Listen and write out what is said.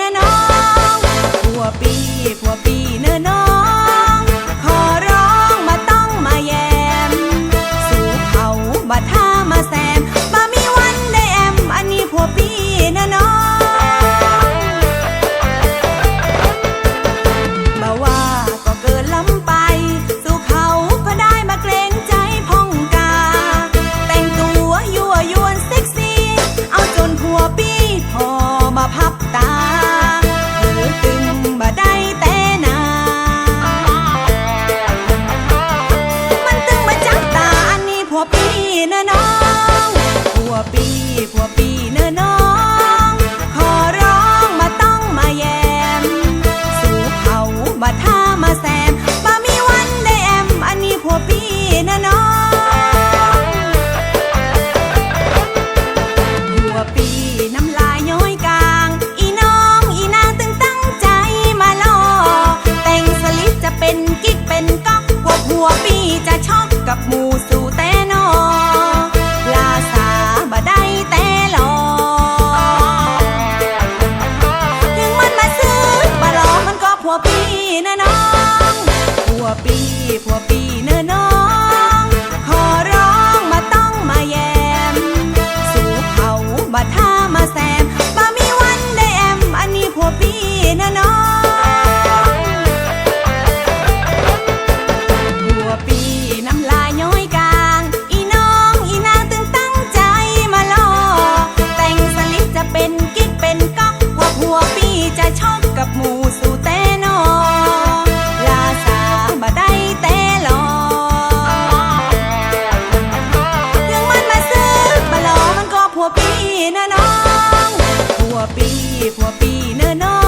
นะน้องกลัวปีกลัวปีเนอะน้อง วปีนะน้องผัวปีผัวปีนะน้อง ขอร้องมาต้องมาแยม สู่เขามาท่า ปีนะน้องผัวปีผัวปีนะน้อง นะน้อง ทั่วปีทั่วปีเนอะน้อง